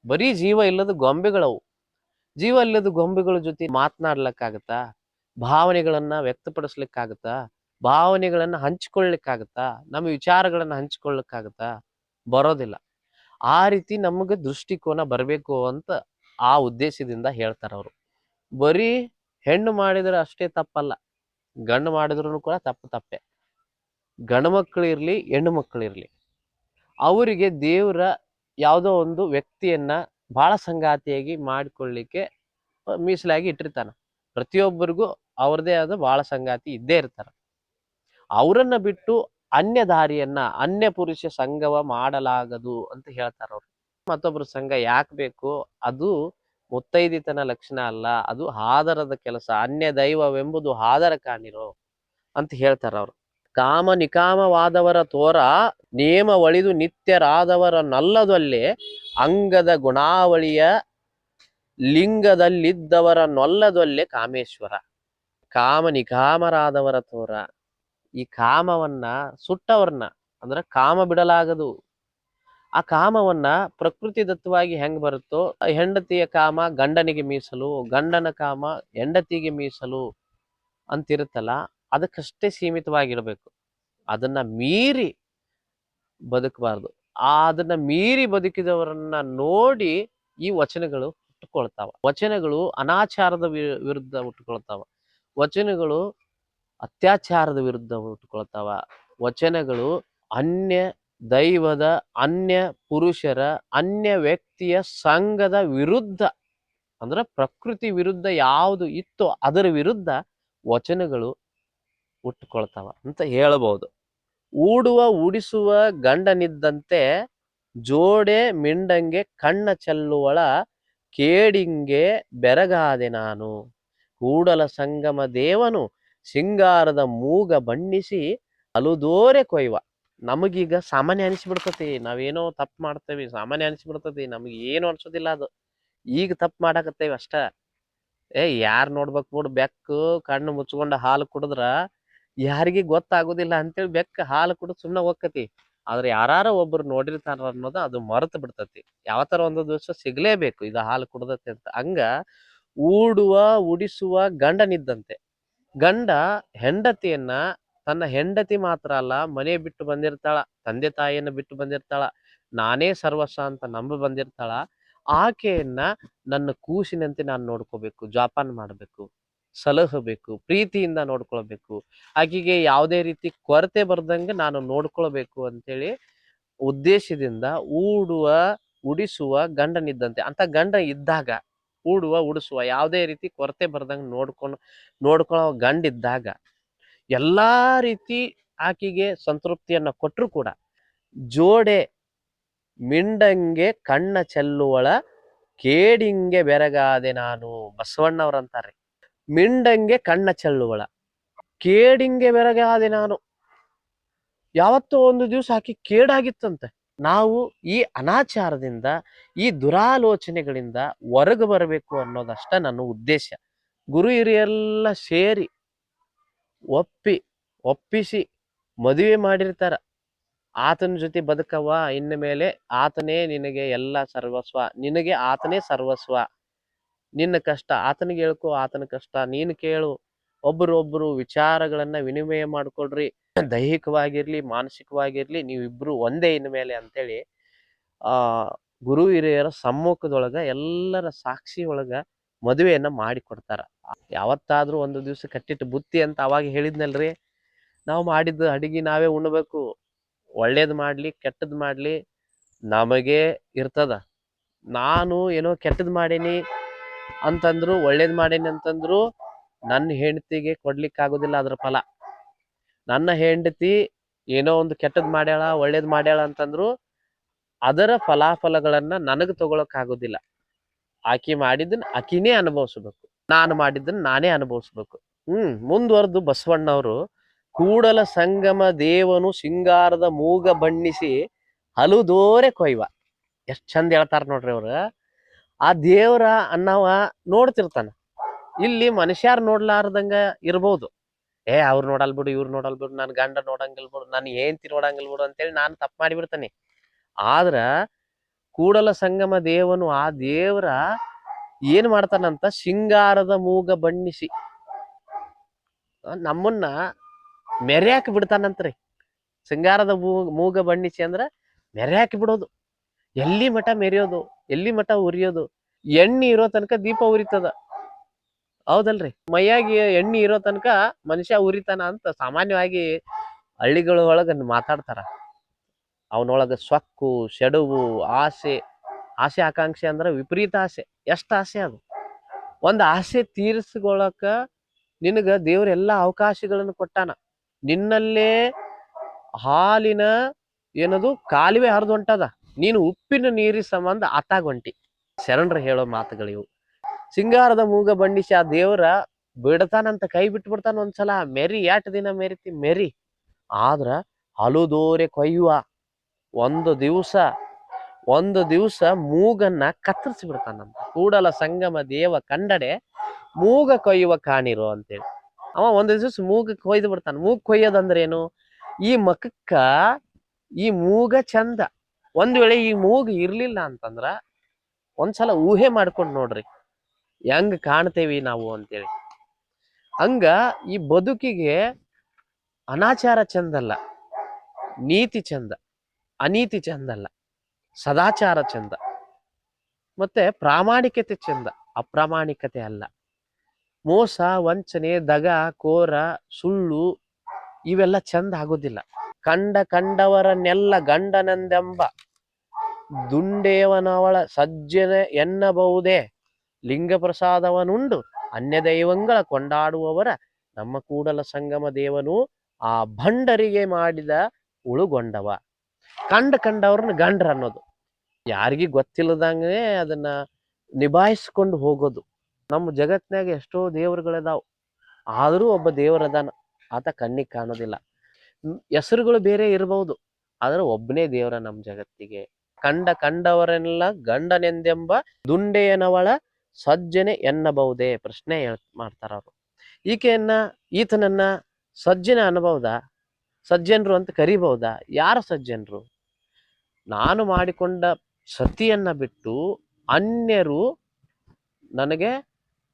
ಬರೀ ಜೀವ ಇಲ್ಲದ ಗೊಂಬೆಗಳವು. ಜೀವ ಇಲ್ಲದ ಗೊಂಬೆಗಳ ಜೊತೆ ಮಾತನಾಡ್ಲಿಕ್ಕಾಗತ್ತಾ? ಭಾವನೆಗಳನ್ನ ವ್ಯಕ್ತಪಡಿಸ್ಲಿಕ್ಕಾಗತ್ತಾ? ಭಾವನೆಗಳನ್ನ ಹಂಚ್ಕೊಳ್ಲಿಕ್ಕಾಗತ್ತಾ ನಮ್ಮ ವಿಚಾರಗಳನ್ನ ಹಂಚ್ಕೊಳ್ಳಿಕ್ಕಾಗತ್ತಾ? ಬರೋದಿಲ್ಲ. ಆ ರೀತಿ ನಮಗೆ ದೃಷ್ಟಿಕೋನ ಬರಬೇಕು ಅಂತ ಆ ಉದ್ದೇಶದಿಂದ ಹೇಳ್ತಾರೆ ಅವರು. ಬರೀ ಹೆಣ್ಣು ಮಾಡಿದ್ರೆ ಅಷ್ಟೇ ತಪ್ಪಲ್ಲ, ಗಂಡು ಮಾಡಿದ್ರು ಕೂಡ ತಪ್ಪು ತಪ್ಪೆ. ಗಂಡು ಮಕ್ಕಳು ಇರ್ಲಿ, ಹೆಣ್ಣು ಮಕ್ಕಳು ಇರ್ಲಿ. ಅವರಿಗೆ ದೇವರ ಯಾವುದೋ ಒಂದು ವ್ಯಕ್ತಿಯನ್ನ ಬಹಳ ಸಂಗಾತಿಯಾಗಿ ಮಾಡಿಕೊಳ್ಳಿಕ್ಕೆ ಮೀಸಲಾಗಿ ಇಟ್ಟಿರ್ತಾನೆ. ಪ್ರತಿಯೊಬ್ಬರಿಗೂ ಅವ್ರದೇ ಆದ ಬಹಳ ಸಂಗಾತಿ ಇದ್ದೇ ಇರ್ತಾರೆ. ಅವರನ್ನ ಬಿಟ್ಟು ಅನ್ಯ ದಾರಿಯನ್ನ ಅನ್ಯ ಪುರುಷ ಸಂಘವ ಮಾಡಲಾಗದು ಅಂತ ಹೇಳ್ತಾರ ಅವ್ರು. ಮತ್ತೊಬ್ಬರ ಸಂಘ ಯಾಕೆ ಬೇಕು? ಅದು ಮುತ್ತೈದಿತನ ಲಕ್ಷಣ ಅಲ್ಲ, ಅದು ಹಾದರದ ಕೆಲಸ, ಅನ್ಯ ದೈವವೆಂಬುದು ಹಾದರ ಕಾಣಿರೋ ಅಂತ ಹೇಳ್ತಾರ ಅವ್ರು. ಕಾಮ ನಿಕಾಮವಾದವರ ತೋರ, ನೇಮ ಒಳಿದು ನಿತ್ಯರಾದವರ ನಲ್ಲದಲ್ಲಿ ಅಂಗದ ಗುಣಾವಳಿಯ ಲಿಂಗದಲ್ಲಿದ್ದವರ ನೊಲ್ಲದೊಲ್ಲೆ ಕಾಮೇಶ್ವರ. ಕಾಮ ನಿಕಾಮರಾದವರ ತೋರ. ಈ ಕಾಮವನ್ನ ಸುಟ್ಟವ್ರನ್ನ ಅಂದ್ರೆ ಕಾಮ ಬಿಡಲಾಗದು. ಆ ಕಾಮವನ್ನ ಪ್ರಕೃತಿ ದತ್ತವಾಗಿ ಹೆಂಗ್ ಬರುತ್ತೋ ಹೆಂಡತಿಯ ಕಾಮ ಗಂಡನಿಗೆ ಮೀಸಲು, ಗಂಡನ ಕಾಮ ಹೆಂಡತಿಗೆ ಮೀಸಲು ಅಂತಿರುತ್ತಲ್ಲ, ಅದಕ್ಕಷ್ಟೇ ಸೀಮಿತವಾಗಿರ್ಬೇಕು. ಅದನ್ನ ಮೀರಿ ಬದುಕಬಾರ್ದು. ಆ ಅದನ್ನ ಮೀರಿ ಬದುಕಿದವರನ್ನ ನೋಡಿ ಈ ವಚನಗಳು ಹುಟ್ಟುಕೊಳ್ತಾವ. ವಚನಗಳು ಅನಾಚಾರದ ವಿರುದ್ಧ ಹುಟ್ಟುಕೊಳ್ತಾವ. ವಚನಗಳು ಅತ್ಯಾಚಾರದ ವಿರುದ್ಧ ಉಟ್ಕೊಳ್ತಾವ ವಚನಗಳು ಅನ್ಯ ದೈವದ, ಅನ್ಯ ಪುರುಷರ, ಅನ್ಯ ವ್ಯಕ್ತಿಯ ಸಂಘದ ವಿರುದ್ಧ, ಅಂದ್ರೆ ಪ್ರಕೃತಿ ವಿರುದ್ಧ ಯಾವುದು ಇತ್ತೋ ಅದರ ವಿರುದ್ಧ ವಚನಗಳು ಹುಟ್ಟುಕೊಳ್ತಾವ ಅಂತ ಹೇಳಬಹುದು ಊಡುವ, ಉಡಿಸುವ ಗಂಡನಿದ್ದಂತೆ ಜೋಡೆ ಮಿಂಡಂಗೆ ಕಣ್ಣ ಚೆಲ್ಲುವಳ ಕೇಡಿಂಗೆ ಬೆರಗಾದೆ ನಾನು. ಕೂಡಲ ಸಂಗಮ ದೇವನು ಸಿಂಗಾರದ ಮೂಗ ಬಣ್ಣಿಸಿ ಅಲುದೋರೆ ಕೊಯ್ವ. ನಮಗೀಗ ಸಾಮಾನ್ಯ ಅನಿಸ್ಬಿಡ್ತತಿ. ನಾವೇನೋ ತಪ್ಪು ಮಾಡ್ತೇವಿ, ಸಾಮಾನ್ಯ ಅನಿಸ್ಬಿಡ್ತತಿ. ನಮಗೆ ಏನು ಅನ್ಸೋದಿಲ್ಲ ಅದು. ಈಗ ತಪ್ಪು ಮಾಡಾಕತ್ತೇವಿ ಅಷ್ಟ. ಏ, ಯಾರ್ ನೋಡ್ಬೇಕು ಬಿಡು, ಬೆಕ್ಕು, ಕಣ್ಣು ಮುಚ್ಕೊಂಡ ಹಾಲು ಕುಡಿದ್ರ ಯಾರಿಗೆ ಗೊತ್ತಾಗೋದಿಲ್ಲ ಅಂತೇಳಿ ಬೆಕ್ಕ, ಹಾಲು ಕುಡಿದು ಸುಮ್ಮನೆ ಹೋಗ್ಕತಿ ಆದ್ರೆ ಯಾರಾರ ಒಬ್ರು ನೋಡಿರ್ತಾರ ಅನ್ನೋದು ಅದು ಮರೆತು ಬಿಡ್ತತಿ. ತರ ಒಂದು ದಿವಸ ಸಿಗ್ಲೇಬೇಕು, ಇದು ಹಾಲು ಕುಡ್ದತಿ ಅಂತ. ಹಂಗ ಊಡುವ, ಉಡಿಸುವ ಗಂಡನಿದ್ದಂತೆ. ಗಂಡ ಹೆಂಡತಿಯನ್ನ ತನ್ನ ಹೆಂಡತಿ ಮಾತ್ರ ಅಲ್ಲ, ಮನೆ ಬಿಟ್ಟು ಬಂದಿರ್ತಾಳ, ತಂದೆ ತಾಯಿಯನ್ನ ಬಿಟ್ಟು ಬಂದಿರ್ತಾಳ, ನಾನೇ ಸರ್ವಸ್ವ ಅಂತ ನಂಬ ಬಂದಿರ್ತಾಳ, ಆಕೆಯನ್ನ ನನ್ನ ಕೂಸಿನಂತೆ ನಾನು ನೋಡ್ಕೋಬೇಕು, ಜಾಪಾನ್ ಮಾಡಬೇಕು ಸಲಹಬೇಕು ಪ್ರೀತಿಯಿಂದ ನೋಡ್ಕೊಳ್ಬೇಕು, ಆಕೆಗೆ ಯಾವುದೇ ರೀತಿ ಕೊರತೆ ಬರ್ದಂಗೆ ನಾನು ನೋಡ್ಕೊಳ್ಬೇಕು ಅಂತೇಳಿ ಉದ್ದೇಶದಿಂದ ಊಡುವ, ಉಡಿಸುವ ಗಂಡನಿದ್ದಂತೆ. ಅಂತ ಗಂಡ ಇದ್ದಾಗ ಊಡುವ ಉಡಿಸುವ, ಯಾವುದೇ ರೀತಿ ಕೊರತೆ ಬರ್ದಂಗೆ ನೋಡ್ಕೊಂಡು ನೋಡ್ಕೊಳ್ಳೋ ಗಂಡಿದ್ದಾಗ ಎಲ್ಲಾ ರೀತಿ ಆಕೆಗೆ ಸಂತೃಪ್ತಿಯನ್ನು ಕೊಟ್ಟರು ಕೂಡ ಜೋಡೆ ಮಿಂಡಂಗೆ ಕಣ್ಣ ಚೆಲ್ಲುವಳ ಕೇಡಿಂಗೆ ಬೆರಗಾದೆ ನಾನು ಬಸವಣ್ಣವ್ರಂತಾರೆ. ಮಿಂಡಂಗೆ ಕಣ್ಣ ಚೆಲ್ಲುವಳ ಕೇಡಿಂಗೆ ಬೆರಗಾದೆ ನಾನು. ಯಾವತ್ತೋ ಒಂದು ದಿವಸ ಆಕಿ ಕೇಡಾಗಿತ್ತಂತೆ. ನಾವು ಈ ಅನಾಚಾರದಿಂದ, ಈ ದುರಾಲೋಚನೆಗಳಿಂದ ಹೊರಗೆ ಬರಬೇಕು ಅನ್ನೋದಷ್ಟ ನನ್ನ ಉದ್ದೇಶ. ಗುರು ಹಿರಿಯರೆಲ್ಲ ಸೇರಿ ಒಪ್ಪಿ, ಒಪ್ಪಿಸಿ ಮದುವೆ ಮಾಡಿರ್ತಾರ. ಆತನ ಜೊತೆ ಬದುಕವ್ವ, ಇನ್ನ ಮೇಲೆ ಆತನೇ ನಿನಗೆ ಎಲ್ಲ ಸರ್ವಸ್ವ, ನಿನಗೆ ಆತನೇ ಸರ್ವಸ್ವ. ನಿನ್ನ ಕಷ್ಟ ಆತನಿಗೆ ಹೇಳ್ಕೊ, ಆತನ ಕಷ್ಟ ನೀನು ಕೇಳು. ಒಬ್ಬರೊಬ್ಬರು ವಿಚಾರಗಳನ್ನು ವಿನಿಮಯ ಮಾಡ್ಕೊಳ್ರಿ. ದೈಹಿಕವಾಗಿರ್ಲಿ, ಮಾನಸಿಕವಾಗಿರ್ಲಿ, ನೀವಿಬ್ರು ಒಂದೇ ಇನ್ಮೇಲೆ ಮೇಲೆ ಅಂತೇಳಿ, ಆ, ಗುರು ಹಿರಿಯರ ಸಮ್ಮುಖದೊಳಗ ಎಲ್ಲರ ಸಾಕ್ಷಿ ಒಳಗ ಮದುವೆಯನ್ನ ಮಾಡಿ ಕೊಡ್ತಾರ ಯಾವತ್ತಾದ್ರೂ ಒಂದು ದಿವಸ ಕಟ್ಟಿಟ್ಟು ಬುತ್ತಿ ಅಂತ ಅವಾಗ ಹೇಳಿದ್ನಲ್ರಿ, ನಾವು ಮಾಡಿದ ಅಡಿಗೆ ನಾವೇ ಉಣ್ಬೇಕು, ಒಳ್ಳೇದ್ ಮಾಡ್ಲಿ, ಕೆಟ್ಟದ್ ಮಾಡ್ಲಿ, ನಮಗೆ ಇರ್ತದ. ನಾನು ಏನೋ ಕೆಟ್ಟದ್ ಮಾಡೀನಿ ಅಂತಂದ್ರು, ಒಳ್ಳೇದ್ ಮಾಡೀನಿ ಅಂತಂದ್ರು, ನನ್ನ ಹೆಂಡತಿಗೆ ಕೊಡ್ಲಿಕ್ಕಾಗೋದಿಲ್ಲ ಅದ್ರ ಫಲ. ನನ್ನ ಹೆಂಡತಿ ಏನೋ ಒಂದು ಕೆಟ್ಟದ್ ಮಾಡ್ಯಾಳ, ಒಳ್ಳೇದ್ ಮಾಡ್ಯಾಳ ಅಂತಂದ್ರು ಅದರ ಫಲಾಫಲಗಳನ್ನ ನನಗ್ ತಗೊಳಕ್ ಆಗೋದಿಲ್ಲ ಆಕಿ ಮಾಡಿದ್ದನ್ನ ಆಕಿನೇ ಅನುಭವಿಸ್ಬೇಕು. ನಾನು ಮಾಡಿದ್ದನ್ನ ನಾನೇ ಅನುಭವಿಸ್ಬೇಕು. ಹ್ಮ್, ಮುಂದುವರೆದು ಬಸವಣ್ಣವರು ಕೂಡಲ ಸಂಗಮ ದೇವನು ಸಿಂಗಾರದ ಮೂಗ ಬಣ್ಣಿಸಿ ಹಲುದೋರೆ ಕೊಯ್ವ. ಎಷ್ಟ್ ಚಂದ ಹೇಳ್ತಾರ ನೋಡ್ರಿ ಅವ್ರ. ಆ ದೇವ್ರ ಅನ್ನವ ನೋಡ್ತಿರ್ತಾನ. ಇಲ್ಲಿ ಮನುಷ್ಯಾರ್ ನೋಡ್ಲಾರ್ದಂಗ ಇರ್ಬೋದು. ಏ, ಅವ್ರು ನೋಡಲ್ ಬಿಡು, ಇವ್ರು ನೋಡಲ್ ಬಿಡು ನನ್ನ ಗಂಡ ನೋಡಂಗಿಲ್ ಬಿಡು, ನನ್ ಹೆಂಡತಿ ನೋಡಂಗಿಲ್ ಬಿಡು ಅಂತೇಳಿ ನಾನು ತಪ್ಪು ಮಾಡಿಬಿಡ್ತಾನೆ. ಆದ್ರ ಕೂಡಲ ಸಂಗಮ ದೇವನು ಆ ದೇವ್ರ ಏನ್ ಮಾಡ್ತಾನಂತ ಸಿಂಗಾರದ ಮೂಗ ಬಣ್ಣಿಸಿ ನಮ್ಮನ್ನ ಮೆರ್ಯಾಕ್ ಬಿಡ್ತಾನಂತ್ರಿ. ಸಿಂಗಾರದ ಮೂಗ ಮೂಗ ಬಣ್ಣಿಸಿ ಅಂದ್ರ ಮೆರ್ಯಾಕ್ ಬಿಡೋದು. ಎಲ್ಲಿ ಮಠ ಮೆರೆಯೋದು, ಎಲ್ಲಿ ಮಠ ಉರಿಯೋದು, ಎಣ್ಣೆ ಇರೋ ತನಕ ದೀಪ ಉರಿತದ. ಹೌದಲ್ರಿ. ಮೈಯಾಗಿ ಎಣ್ಣೆ ಇರೋ ತನಕ ಮನುಷ್ಯ ಉರಿತಾನ ಅಂತ ಸಾಮಾನ್ಯವಾಗಿ ಹಳ್ಳಿಗಳ ಒಳಗ ಮಾತಾಡ್ತಾರ. ಅವನೊಳಗ ಸೊಕ್ಕು ಸೆಡವು ಆಸೆ ಆಸೆ ಆಕಾಂಕ್ಷೆ ಅಂದ್ರೆ ವಿಪರೀತ ಆಸೆ. ಎಷ್ಟು ಆಸೆ ಅದು? ಒಂದು ಆಸೆ ತೀರಿಸ್ಕೊಳಕ ನಿನಗ ದೇವ್ರ ಎಲ್ಲಾ ಅವಕಾಶಗಳನ್ನು ಕೊಟ್ಟಾನ. ನಿನ್ನಲ್ಲೇ ಹಾಲಿನ ಏನದು ಕಾಲುವೆ ಹರಿದು ಹೊಂಟದ. ನೀನು ಉಪ್ಪಿನ ನೀರಿ ಸಂಬಂಧ ಆತಾಗೊಂಟಿ. ಶರಣರು ಹೇಳೋ ಮಾತುಗಳಿವು. ಸಿಂಗಾರದ ಮೂಗ ಬಂಡಿಸಿ ಆ ದೇವ್ರ ಬಿಡ್ತಾನಂತ ಕೈ ಬಿಟ್ಟು ಬಿಡ್ತಾನ ಒಂದ್ಸಲ. ಮೆರಿ ಎಟ್ ದಿನ ಮೆರಿತಿ? ಮೆರಿ. ಆದ್ರ ಹಲುದೋರೆ ಕೊಯ್ಯುವ ಒಂದು ದಿವಸ ಒಂದು ದಿವಸ ಮೂಗನ್ನ ಕತ್ತರಿಸಿ ಬಿಡ್ತಾನಂತ. ಕೂಡಲ ಸಂಗಮ ದೇವ ಕಂಡಡೆ ಮೂಗ ಕೊಯ್ಯುವ ಕಾಣಿರೋ ಅಂತೇಳಿ. ಅವ ಒಂದು ದಿವ್ಸ ಮೂಗ ಕೊಯ್ದು ಬಿಡ್ತಾನ. ಮೂಗ್ ಕೊಯ್ಯೋದಂದ್ರೇನು? ಈ ಮಖಕ್ಕ ಈ ಮೂಗ ಚಂದ. ಒಂದ್ ವೇಳೆ ಈ ಮೂಗ್ ಇರ್ಲಿಲ್ಲ ಅಂತಂದ್ರ ಒಂದ್ಸಲ ಊಹೆ ಮಾಡ್ಕೊಂಡು ನೋಡ್ರಿ. ಹೆಂಗ್ ಕಾಣ್ತೇವಿ ನಾವು ಅಂತೇಳಿ. ಹಂಗ ಈ ಬದುಕಿಗೆ ಅನಾಚಾರ ಚಂದಲ್ಲ ನೀತಿ ಚಂದ, ಅನೀತಿ ಚಂದಲ್ಲ ಸದಾಚಾರ ಚಂದ, ಮತ್ತೆ ಪ್ರಾಮಾಣಿಕತೆ ಚಂದ, ಅಪ್ರಾಮಾಣಿಕತೆ ಅಲ್ಲ. ಮೋಸ, ವಂಚನೆ, ದಗ, ಕೋರ, ಸುಳ್ಳು ಇವೆಲ್ಲ ಚಂದ ಆಗೋದಿಲ್ಲ. ಕಂಡ ಕಂಡವರನ್ನೆಲ್ಲ ಗಂಡನೆಂದೆಂಬ ದುಂಡೇವನವಳ ಸಜ್ಜನ ಎನ್ನಬಹುದೇ? ಲಿಂಗ ಪ್ರಸಾದವನುಂಡು ಅನ್ಯ ದೈವಂಗಳ ಕೊಂಡಾಡುವವರ ನಮ್ಮ ಕೂಡಲ ಸಂಗಮ ದೇವನು ಆ ಭಂಡರಿಗೆ ಮಾಡಿದ ಉಳುಗೊಂಡವ. ಕಂಡ ಕಂಡವ್ರನ್ನ ಗಂಡ್ರ ಅನ್ನೋದು. ಯಾರಿಗೂ ಗೊತ್ತಿಲ್ಲದಂಗೆ ಅದನ್ನ ನಿಭಾಯಿಸ್ಕೊಂಡು ಹೋಗೋದು. ನಮ್ಮ ಜಗತ್ನಾಗ ಎಷ್ಟೋ ದೇವರುಗಳಿದಾವ್. ಆದರೂ ಒಬ್ಬ ದೇವರದಾನ. ಆತ ಕಣ್ಣಿಗೆ ಕಾಣೋದಿಲ್ಲ. ಹೆಸರುಗಳು ಬೇರೆ ಇರಬಹುದು ಆದ್ರೆ ಒಬ್ಬನೇ ದೇವರ ನಮ್ಮ ಜಗತ್ತಿಗೆ. ಕಂಡ ಕಂಡವರೆಲ್ಲ ಗಂಡನೆಂದೆಂಬ ದುಂಡೆಯನವಳ ಸಜ್ಜನೆ ಎನ್ನಬಹುದೇ ಪ್ರಶ್ನೆ ಹೇಳ್ ಮಾಡ್ತಾರ ಅವರು. ಈಕೆಯನ್ನ, ಈತನನ್ನ ಸಜ್ಜನ ಅನ್ನಬಹುದಾ? ಸಜ್ಜನರು ಅಂತ ಕರಿಬಹುದಾ? ಯಾರ ಸಜ್ಜನರು? ನಾನು ಮಾಡಿಕೊಂಡ ಸತಿಯನ್ನ ಬಿಟ್ಟು ಅನ್ಯರು ನನಗೆ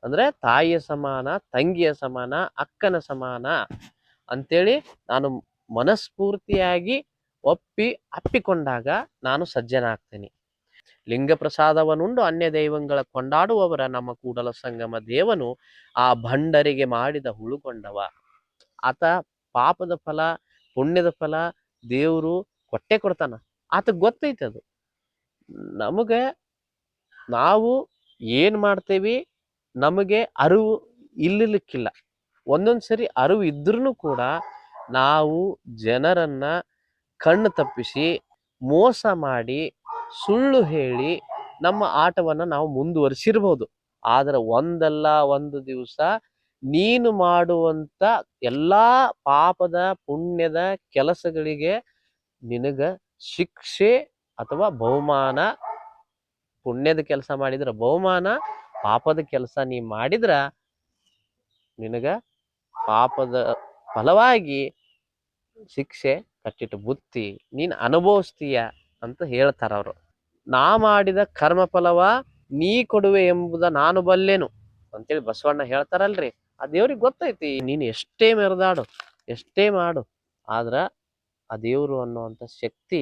ಅಂದ್ರೆ ತಾಯಿಯ ಸಮಾನ, ತಂಗಿಯ ಸಮಾನ, ಅಕ್ಕನ ಸಮಾನ ಅಂತೇಳಿ ನಾನು ಮನಸ್ಫೂರ್ತಿಯಾಗಿ ಒಪ್ಪಿ ಅಪ್ಪಿಕೊಂಡಾಗ ನಾನು ಸಜ್ಜನ ಆಗ್ತೇನೆ ಲಿಂಗ ಪ್ರಸಾದವನ್ನುಂಡು ಅನ್ಯ ದೈವಗಳ ಕೊಂಡಾಡುವವರ ನಮ್ಮ ಕೂಡಲ ಸಂಗಮ ದೇವನು ಆ ಭಂಡರಿಗೆ ಮಾಡಿದ ಹುಳುಕೊಂಡವ. ಆತ ಪಾಪದ ಫಲ, ಪುಣ್ಯದ ಫಲ, ದೇವರು ಕೊಟ್ಟೆ ಕೊಡ್ತಾನ. ಆತ ಗೊತ್ತೈತೆ ಅದು ನಮಗೆ ನಾವು ಏನು ಮಾಡ್ತೇವಿ? ನಮಗೆ ಅರಿವು ಇಲ್ಲಲಿಕ್ಕಿಲ್ಲ. ಒಂದೊಂದು ಸರಿ ಅರಿವು ಇದ್ರೂ ಕೂಡ ನಾವು ಜನರನ್ನ ಕಣ್ಣು ತಪ್ಪಿಸಿ ಮೋಸ ಮಾಡಿ ಸುಳ್ಳು ಹೇಳಿ ನಮ್ಮ ಆಟವನ್ನ ನಾವು ಮುಂದುವರಿಸಿರ್ಬೋದು. ಆದ್ರೆ ಒಂದಲ್ಲ ಒಂದು ದಿವಸ ನೀನು ಮಾಡುವಂತ ಎಲ್ಲಾ ಪಾಪದ, ಪುಣ್ಯದ ಕೆಲಸಗಳಿಗೆ ನಿನಗ ಶಿಕ್ಷೆ ಅಥವಾ ಬಹುಮಾನ, ಪುಣ್ಯದ ಕೆಲಸ ಮಾಡಿದ್ರೆ ಬಹುಮಾನ, ಪಾಪದ ಕೆಲಸ ನೀ ಮಾಡಿದ್ರ ನಿನಗ ಪಾಪದ ಫಲವಾಗಿ ಶಿಕ್ಷೆ, ಕಟ್ಟಿಟ್ಟು ಬುತ್ತಿ ನೀನು ಅನುಭವಿಸ್ತೀಯ. ಅಂತ ಹೇಳ್ತಾರ ಅವರು. ನಾ ಮಾಡಿದ ಕರ್ಮ ಫಲವ ನೀ ಕೊಡುವೆ ಎಂಬುದ ನಾನು ಬಲ್ಲೇನು ಅಂತೇಳಿ ಬಸವಣ್ಣ ಹೇಳ್ತಾರಲ್ರಿ. ಆ ದೇವ್ರಿಗೆ ಗೊತ್ತೈತಿ, ನೀನು ಎಷ್ಟೇ ಮೆರೆದಾಡು, ಎಷ್ಟೇ ಮಾಡು, ಆದ್ರ ಆ ದೇವ್ರು ಅನ್ನುವಂಥ ಶಕ್ತಿ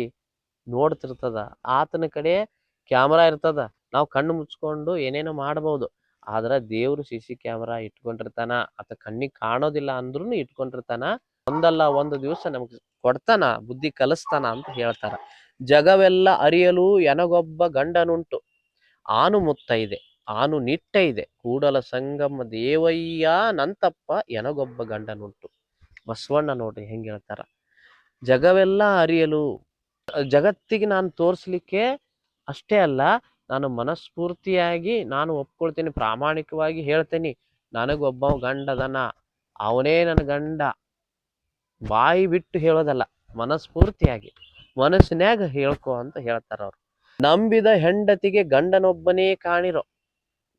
ನೋಡ್ತಿರ್ತದ. ಆತನ ಕಡೆ ಕ್ಯಾಮ್ರಾ ಇರ್ತದ. ನಾವು ಕಣ್ಣು ಮುಚ್ಕೊಂಡು ಏನೇನೋ ಮಾಡ್ಬೋದು, ಆದ್ರ ದೇವ್ರು ಸಿ ಸಿ ಕ್ಯಾಮರಾ ಇಟ್ಕೊಂಡಿರ್ತಾನ, ಆತ ಕಣ್ಣಿಗೆ ಕಾಣೋದಿಲ್ಲ ಅಂದ್ರೂ ಇಟ್ಕೊಂಡಿರ್ತಾನ, ಒಂದಲ್ಲ ಒಂದು ದಿವಸ ನಮ್ಗೆ ಕೊಡ್ತಾನ, ಬುದ್ಧಿ ಕಲಿಸ್ತಾನ ಅಂತ ಹೇಳ್ತಾರ. ಜಗವೆಲ್ಲ ಅರಿಯಲು ಎನಗೊಬ್ಬ ಗಂಡನುಂಟು. ಆನು ಮುತ್ತ ಇದೆ, ಆನು ನಿಟ್ಟ ಇದೆ. ಕೂಡಲ ಸಂಗಮ ದೇವಯ್ಯ ನಂತಪ್ಪ ಎನಗೊಬ್ಬ ಗಂಡನುಂಟು. ಬಸವಣ್ಣ ನೋಡ್ರಿ ಹೆಂಗೆ ಹೇಳ್ತಾರ. ಜಗವೆಲ್ಲ ಅರಿಯಲು, ಜಗತ್ತಿಗೆ ನಾನು ತೋರಿಸ್ಲಿಕ್ಕೆ ಅಷ್ಟೇ ಅಲ್ಲ, ನಾನು ಮನಸ್ಫೂರ್ತಿಯಾಗಿ ನಾನು ಒಪ್ಕೊಳ್ತೀನಿ, ಪ್ರಾಮಾಣಿಕವಾಗಿ ಹೇಳ್ತೇನೆ. ನನಗೊಬ್ಬ ಗಂಡದನ, ಅವನೇ ನನ್ನ ಗಂಡ. ಬಾಯಿ ಬಿಟ್ಟು ಹೇಳೋದಲ್ಲ, ಮನಸ್ಫೂರ್ತಿಯಾಗಿ. ಮನಸ್ಸಿನ್ಯಾಗ ಹೇಳ್ಕೊ ಅಂತ ಹೇಳ್ತಾರ ಅವ್ರು. ನಂಬಿದ ಹೆಂಡತಿಗೆ ಗಂಡನೊಬ್ಬನೇ ಕಾಣಿರೋ,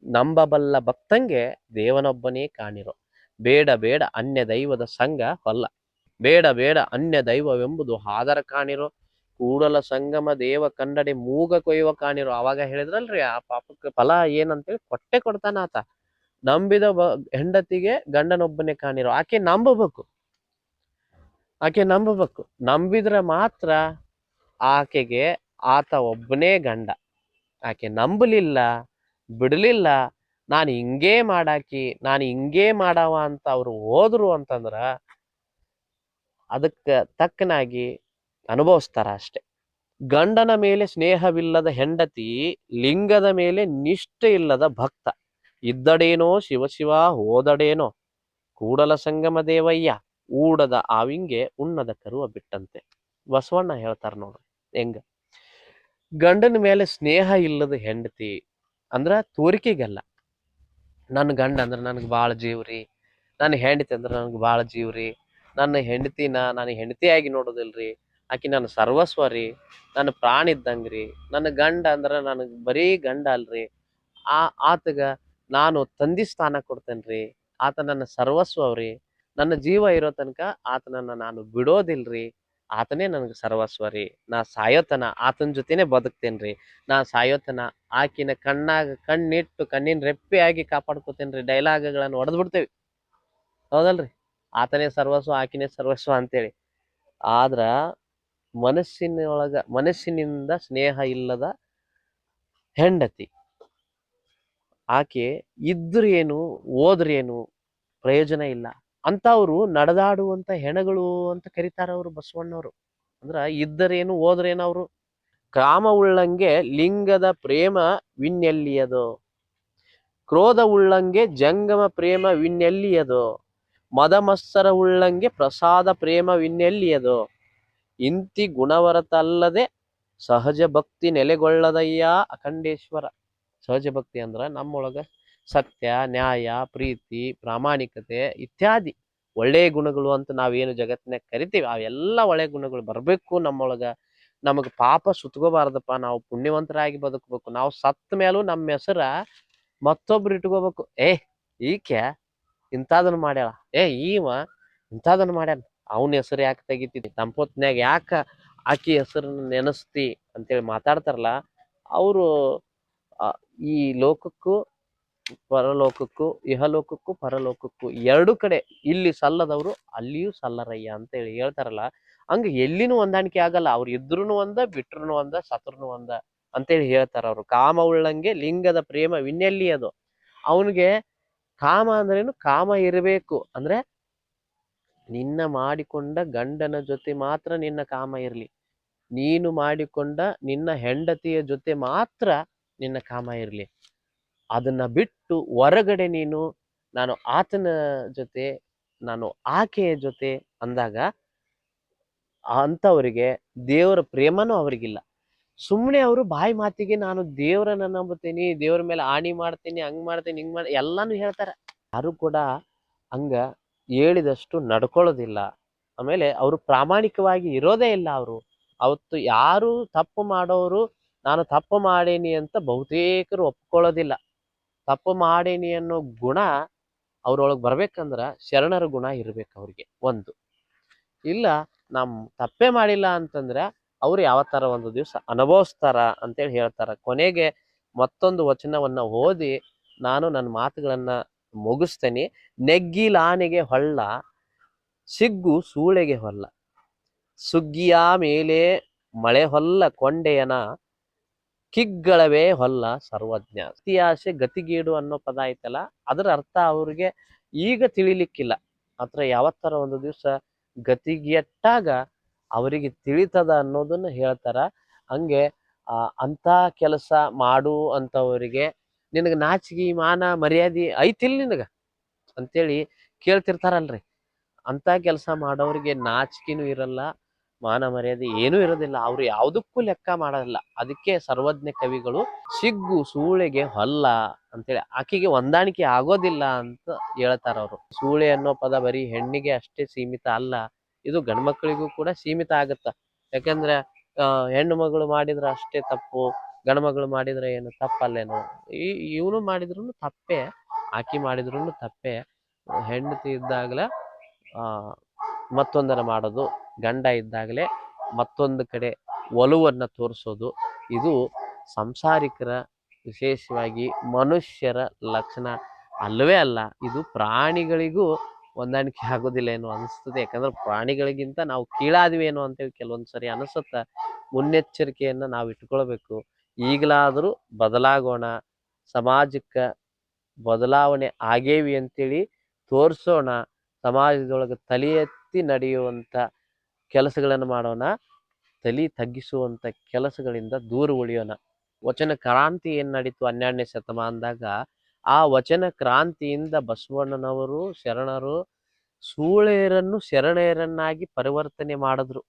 ನಂಬಬಲ್ಲ ಭಕ್ತಂಗೆ ದೇವನೊಬ್ಬನೇ ಕಾಣಿರೋ, ಬೇಡ ಬೇಡ ಅನ್ಯ ದೈವದ ಸಂಘ ಹೊಲ್ಲ ಬೇಡ ಬೇಡ ಅನ್ಯ ದೈವವೆಂಬುದು ಹಾದರ ಕಾಣಿರೋ, ಕೂಡಲ ಸಂಗಮ ದೇವ ಕನ್ನಡಿ ಮೂಗ ಕೊಯ್ಯುವ ಕಾಣಿರೋ. ಅವಾಗ ಹೇಳಿದ್ರಲ್ರಿ, ಆ ಪಾಪಕ್ಕೆ ಫಲ ಏನಂತೇಳಿ ಕೊಟ್ಟೆ ಕೊಡ್ತಾನ ಆತ. ನಂಬಿದ ಹೆಂಡತಿಗೆ ಗಂಡನೊಬ್ಬನೇ ಕಾಣಿರೋ. ಆಕೆ ನಂಬಬೇಕು. ಆಕೆ ನಂಬಬೇಕು. ನಂಬಿದ್ರೆ ಮಾತ್ರ ಆಕೆಗೆ ಆತ ಒಬ್ಬನೇ ಗಂಡ. ಆಕೆ ನಂಬಲಿಲ್ಲ, ಬಿಡಲಿಲ್ಲ, ನಾನು ಹಿಂಗೇ ಮಾಡಾಕಿ, ನಾನು ಹಿಂಗೇ ಮಾಡವ ಅಂತ ಅವರು ಹೋದ್ರು ಅಂತಂದ್ರೆ ಅದಕ್ಕೆ ತಕ್ಕನಾಗಿ ಅನುಭವಿಸ್ತಾರ ಅಷ್ಟೆ. ಗಂಡನ ಮೇಲೆ ಸ್ನೇಹವಿಲ್ಲದ ಹೆಂಡತಿ, ಲಿಂಗದ ಮೇಲೆ ನಿಷ್ಠೆ ಇಲ್ಲದ ಭಕ್ತ. ಇದ್ದಡೇನೋ ಶಿವಶಿವ ಹೋದಡೇನೋ ಕೂಡಲ ಸಂಗಮ ದೇವಯ್ಯ. ಊಡದ ಆವಿಂಗೆ ಉಣ್ಣದ ಕರುವ ಬಿಟ್ಟಂತೆ. ಬಸವಣ್ಣ ಹೇಳ್ತಾರ ನೋಡ್ರಿ, ಹೆಂಗ? ಗಂಡನ ಮೇಲೆ ಸ್ನೇಹ ಇಲ್ಲದ ಹೆಂಡತಿ ಅಂದ್ರ ತೋರಿಕೆಗಲ್ಲ. ನನ್ನ ಗಂಡ ಅಂದ್ರೆ ನನಗೆ ಭಾಳ ಜೀವ್ರಿ ನನ್ನ ಹೆಂಡತಿ ಅಂದ್ರೆ ನನಗೆ ಭಾಳ ಜೀವ್ರಿ ನನ್ನ ಹೆಂಡತಿನ ನಾನು ಹೆಂಡತಿಯಾಗಿ ನೋಡೋದಿಲ್ರಿ ಆಕಿ ನನ್ನ ಸರ್ವಸ್ವ ರೀ, ನನ್ನ ಪ್ರಾಣ ಇದ್ದಂಗ್ರಿ ನನ್ನ ಗಂಡ ಅಂದ್ರ ನನಗೆ ಬರೀ ಗಂಡ ಅಲ್ರಿ ಆ ಆತಗ ನಾನು ತಂದಿ ಸ್ಥಾನ ಕೊಡ್ತೇನ್ರಿ, ಆತ ನನ್ನ ಸರ್ವಸ್ವ ರೀ ನನ್ನ ಜೀವ ಇರೋ ತನಕ ಆತನನ್ನ ನಾನು ಬಿಡೋದಿಲ್ರಿ. ಆತನೇ ನನಗೆ ಸರ್ವಸ್ವ ರೀ. ನಾ ಸಾಯೋತನ ಆತನ ಜೊತೆನೆ ಬದುಕ್ತೇನ್ರಿ. ನಾ ಸಾಯೋತನ ಆಕಿನ ಕಣ್ಣಾಗ ಕಣ್ಣಿಟ್ಟು ಕಣ್ಣಿನ ರೆಪ್ಪೆ ಆಗಿ ಕಾಪಾಡ್ಕೋತೇನ್ರಿ. ಡೈಲಾಗ್ಗಳನ್ನು ಹೊಡೆದ್ ಬಿಡ್ತೇವೆ ಹೌದಲ್ರಿ? ಆತನೇ ಸರ್ವಸ್ವ, ಆಕಿನೇ ಸರ್ವಸ್ವ ಅಂತೇಳಿ. ಆದ್ರ ಮನಸ್ಸಿನೊಳಗ, ಮನಸ್ಸಿನಿಂದ ಸ್ನೇಹ ಇಲ್ಲದ ಹೆಂಡತಿ. ಆಕೆ ಇದ್ರೇನು ಹೋದ್ರೇನು ಪ್ರಯೋಜನ ಇಲ್ಲ. ಅಂತವ್ರು ನಡೆದಾಡುವಂತ ಹೆಣಗಳು ಅಂತ ಕರೀತಾರ ಅವರು ಬಸವಣ್ಣವರು. ಅಂದ್ರ ಇದ್ದರೇನು ಹೋದ್ರೇನು ಅವರು? ಕಾಮ ಉಳ್ಳಂಗೆ ಲಿಂಗದ ಪ್ರೇಮ ವಿನ್ನೆಲ್ಲಿಯದು ಕ್ರೋಧ ಉಳ್ಳಂಗೆ ಜಂಗಮ ಪ್ರೇಮ ವಿನ್ನೆಲ್ಲಿಯದು ಮದಮತ್ಸರ ಉಳ್ಳಂಗೆ ಪ್ರಸಾದ ಪ್ರೇಮ ವಿನ್ನೆಲ್ಲಿಯದು ಇಂತಿ ಗುಣವರತಲ್ಲದೆ ಸಹಜ ಭಕ್ತಿ ನೆಲೆಗೊಳ್ಳದಯ್ಯ ಅಖಂಡೇಶ್ವರ. ಸಹಜ ಭಕ್ತಿ ಅಂದ್ರ ನಮ್ಮೊಳಗ ಸತ್ಯ, ನ್ಯಾಯ, ಪ್ರೀತಿ, ಪ್ರಾಮಾಣಿಕತೆ ಇತ್ಯಾದಿ ಒಳ್ಳೆಯ ಗುಣಗಳು ಅಂತ ನಾವೇನು ಜಗತ್ತಿನಾಗ ಕರಿತೀವಿ. ಅವೆಲ್ಲ ಒಳ್ಳೆ ಗುಣಗಳು ಬರಬೇಕು ನಮ್ಮೊಳಗೆ. ನಮಗೆ ಪಾಪ ಸುತ್ಕೋಬಾರ್ದಪ್ಪ. ನಾವು ಪುಣ್ಯವಂತರಾಗಿ ಬದುಕಬೇಕು. ನಾವು ಸತ್ತ ಮೇಲೂ ನಮ್ಮ ಹೆಸರ ಮತ್ತೊಬ್ರು ಇಟ್ಕೋಬೇಕು. ಏ, ಈಕೆ ಇಂಥದನ್ನ ಮಾಡ್ಯಾಳ. ಏ, ಈವ ಇಂಥದನ್ನ ಮಾಡ್ಯಾನ. ಅವನ ಹೆಸರು ಯಾಕೆ ತೆಗಿತಿದ್ದಿ? ತಂಪೊತ್ನ್ಯಾಗ ಯಾಕ ಆಕಿ ಹೆಸರನ್ನ ನೆನೆಸ್ತಿ ಅಂತೇಳಿ ಮಾತಾಡ್ತಾರಲ್ಲ, ಅವರು ಈ ಲೋಕಕ್ಕೂ ಪರಲೋಕಕ್ಕೂ, ಇಹಲೋಕಕ್ಕೂ, ಪರಲೋಕಕ್ಕೂ ಎರಡು ಕಡೆ ಇಲ್ಲಿ ಸಲ್ಲದವರು ಅಲ್ಲಿಯೂ ಸಲ್ಲರಯ್ಯ ಅಂತ ಹೇಳಿ ಹೇಳ್ತಾರಲ್ಲ. ಹಂಗ ಎಲ್ಲಿನೂ ಹೊಂದಾಣಿಕೆ ಆಗಲ್ಲ. ಅವ್ರು ಇದ್ರುನು ಒಂದ, ಬಿಟ್ರುನು ಒಂದ, ಸತ್ರುನು ಒಂದ ಅಂತೇಳಿ ಹೇಳ್ತಾರ ಅವ್ರು. ಕಾಮ ಉಳ್ಳಂಗೆ ಲಿಂಗದ ಪ್ರೇಮ ವಿನ್ನೆಲ್ಲಿ ಅದು? ಅವನಿಗೆ ಕಾಮ ಅಂದ್ರೇನು ಕಾಮ ಇರಬೇಕು. ಅಂದ್ರೆ ನಿನ್ನ ಮಾಡಿಕೊಂಡ ಗಂಡನ ಜೊತೆ ಮಾತ್ರ ನಿನ್ನ ಕಾಮ ಇರಲಿ. ನೀನು ಮಾಡಿಕೊಂಡ ನಿನ್ನ ಹೆಂಡತಿಯ ಜೊತೆ ಮಾತ್ರ ನಿನ್ನ ಕಾಮ ಇರ್ಲಿ. ಅದನ್ನ ಬಿಟ್ಟು ಹೊರಗಡೆ ನೀನು ನಾನು ಆತನ ಜೊತೆ, ನಾನು ಆಕೆಯ ಜೊತೆ ಅಂದಾಗ ಅಂಥವರಿಗೆ ದೇವರ ಪ್ರೇಮನೂ ಅವರಿಗಿಲ್ಲ. ಸುಮ್ಮನೆ ಅವರು ಬಾಯಿ ಮಾತಿಗೆ ನಾನು ದೇವರನ್ನ ನಂಬುತ್ತೇನೆ, ದೇವರ ಮೇಲೆ ಆಣಿ ಮಾಡ್ತೀನಿ, ಹಂಗ್ ಮಾಡ್ತೀನಿ, ಹಿಂಗ್ ಮಾಡಿ, ಎಲ್ಲಾನು ಹೇಳ್ತಾರೆ. ಯಾರು ಕೂಡ ಹಂಗ ಹೇಳಿದಷ್ಟು ನಡ್ಕೊಳ್ಳೋದಿಲ್ಲ. ಆಮೇಲೆ ಅವರು ಪ್ರಾಮಾಣಿಕವಾಗಿ ಇರೋದೇ ಇಲ್ಲ ಅವರು. ಅವತ್ತು ಯಾರು ತಪ್ಪು ಮಾಡೋರು ನಾನು ತಪ್ಪು ಮಾಡೇನಿ ಅಂತ ಬಹುತೇಕರು ಒಪ್ಕೊಳ್ಳೋದಿಲ್ಲ. ತಪ್ಪು ಮಾಡೇನಿ ಅನ್ನೋ ಗುಣ ಅವ್ರೊಳಗೆ ಬರ್ಬೇಕಂದ್ರ ಶರಣರ ಗುಣ ಇರ್ಬೇಕು ಅವ್ರಿಗೆ, ಒಂದು. ಇಲ್ಲ, ನಮ್ ತಪ್ಪೇ ಮಾಡಿಲ್ಲ ಅಂತಂದ್ರ ಅವ್ರು ಯಾವ ತರ ಒಂದು ದಿವಸ ಅನುಭವಿಸ್ತಾರ ಅಂತೇಳಿ ಹೇಳ್ತಾರ. ಕೊನೆಗೆ ಮತ್ತೊಂದು ವಚನವನ್ನ ಓದಿ ನಾನು ನನ್ನ ಮಾತುಗಳನ್ನ ಮುಗಿಸ್ತೇನೆ. ನೆಗ್ಗಿಲಾನೆಗೆ ಹೊಳ್ಳ, ಸಿಗ್ಗು ಸೂಳೆಗೆ ಹೊಲ್ಲ ಸುಗ್ಗಿಯ ಮೇಲೆ ಮಳೆ ಹೊಲ್ಲ ಕೊಂಡೆಯನ ಕಿಗ್ಗಳವೇ ಹೊಲ್ಲ ಸರ್ವಜ್ಞ. ಅತಿಯಾಸೆ ಗತಿಗೇಡು ಅನ್ನೋ ಪದ ಐತಲ್ಲ, ಅದರ ಅರ್ಥ ಅವ್ರಿಗೆ ಈಗ ತಿಳಿಲಿಕ್ಕಿಲ್ಲ. ಆತರ ಯಾವತ್ತರ ಒಂದು ದಿವಸ ಗತಿಗೆಟ್ಟಾಗ ಅವರಿಗೆ ತಿಳಿತದ ಅನ್ನೋದನ್ನ ಹೇಳ್ತಾರ. ಹಂಗೆ, ಆ ಅಂತ ಕೆಲಸ ಮಾಡು ಅಂತವರಿಗೆ, ನಿನಗೆ ನಾಚಿಗೆ ಮಾನ ಮರ್ಯಾದೆ ಐತಿಲ್ ನಿನಗ? ಅಂತೇಳಿ ಕೇಳ್ತಿರ್ತಾರಲ್ರಿ. ಅಂತ ಕೆಲಸ ಮಾಡೋರಿಗೆ ನಾಚಿಕೆನೂ ಇರಲ್ಲ ಮಾನ ಮರ್ಯಾದೆ ಏನೂ ಇರೋದಿಲ್ಲ. ಅವ್ರು ಯಾವುದಕ್ಕೂ ಲೆಕ್ಕ ಮಾಡೋದಿಲ್ಲ ಅದಕ್ಕೆ ಸರ್ವಜ್ಞ ಕವಿಗಳು ಸಿಗ್ಗು, ಸೂಳೆಗೆ ಹೊಲ್ಲ ಅಂತೇಳಿ ಆಕೆಗೆ ಹೊಂದಾಣಿಕೆ ಆಗೋದಿಲ್ಲ ಅಂತ ಹೇಳ್ತಾರ ಅವರು. ಸೂಳೆ ಅನ್ನೋ ಪದ ಬರೀ ಹೆಣ್ಣಿಗೆ ಅಷ್ಟೇ ಸೀಮಿತ ಅಲ್ಲ. ಇದು ಗಂಡ್ಮಕ್ಳಿಗೂ ಕೂಡ ಸೀಮಿತ ಆಗತ್ತ. ಯಾಕಂದ್ರೆ ಹೆಣ್ಣು ಮಗಳು ಮಾಡಿದ್ರ ಅಷ್ಟೇ ತಪ್ಪು, ಗಂಡು ಮಗಳು ಮಾಡಿದ್ರೆ ಏನು ತಪ್ಪಲ್ಲೇನೋ. ಈ, ಇವನು ಮಾಡಿದ್ರು ತಪ್ಪೇ, ಆಕಿ ಮಾಡಿದ್ರು ತಪ್ಪೇ. ಹೆಂಡತಿ ಇದ್ದಾಗಲೇ ಮತ್ತೊಂದರ ಮಾಡೋದು ಗಂಡ ಇದ್ದಾಗಲೇ ಮತ್ತೊಂದು ಕಡೆ ಒಲುವನ್ನ ತೋರಿಸೋದು. ಇದು ಸಂಸಾರಿಕರ ವಿಶೇಷವಾಗಿ ಮನುಷ್ಯರ ಲಕ್ಷಣ ಅಲ್ಲವೇ ಅಲ್ಲ, ಇದು ಪ್ರಾಣಿಗಳಿಗೂ ಹೊಂದಾಣಿಕೆ ಆಗೋದಿಲ್ಲ ಏನೋ ಅನಿಸ್ತದೆ. ಯಾಕಂದ್ರೆ ಪ್ರಾಣಿಗಳಿಗಿಂತ ನಾವು ಕೀಳಾದಿವೇನೋ ಅಂತೇಳಿ ಕೆಲವೊಂದು ಸರಿ ಅನಿಸುತ್ತ. ಮುನ್ನೆಚ್ಚರಿಕೆಯನ್ನು ನಾವು ಇಟ್ಕೊಳ್ಬೇಕು. ಈಗಲಾದರೂ ಬದಲಾಗೋಣ, ಸಮಾಜಕ್ಕೆ ಬದಲಾವಣೆ ಆಗೇವಿ ಅಂತೇಳಿ ತೋರಿಸೋಣ. ಸಮಾಜದೊಳಗೆ ತಲೆ ಎತ್ತಿ ನಡೆಯುವಂಥ ಕೆಲಸಗಳನ್ನು ಮಾಡೋಣ, ತಲೆ ತಗ್ಗಿಸುವಂಥ ಕೆಲಸಗಳಿಂದ ದೂರ ಉಳಿಯೋಣ. ವಚನ ಕ್ರಾಂತಿ ಏನು ನಡೀತು ಹನ್ನೆರಡನೇ ಶತಮಾನದಾಗ? ಆ ವಚನ ಕ್ರಾಂತಿಯಿಂದ ಬಸವಣ್ಣನವರು, ಶರಣರು ಸೂಳೆಯರನ್ನು ಶರಣೆಯರನ್ನಾಗಿ ಪರಿವರ್ತನೆ ಮಾಡಿದ್ರು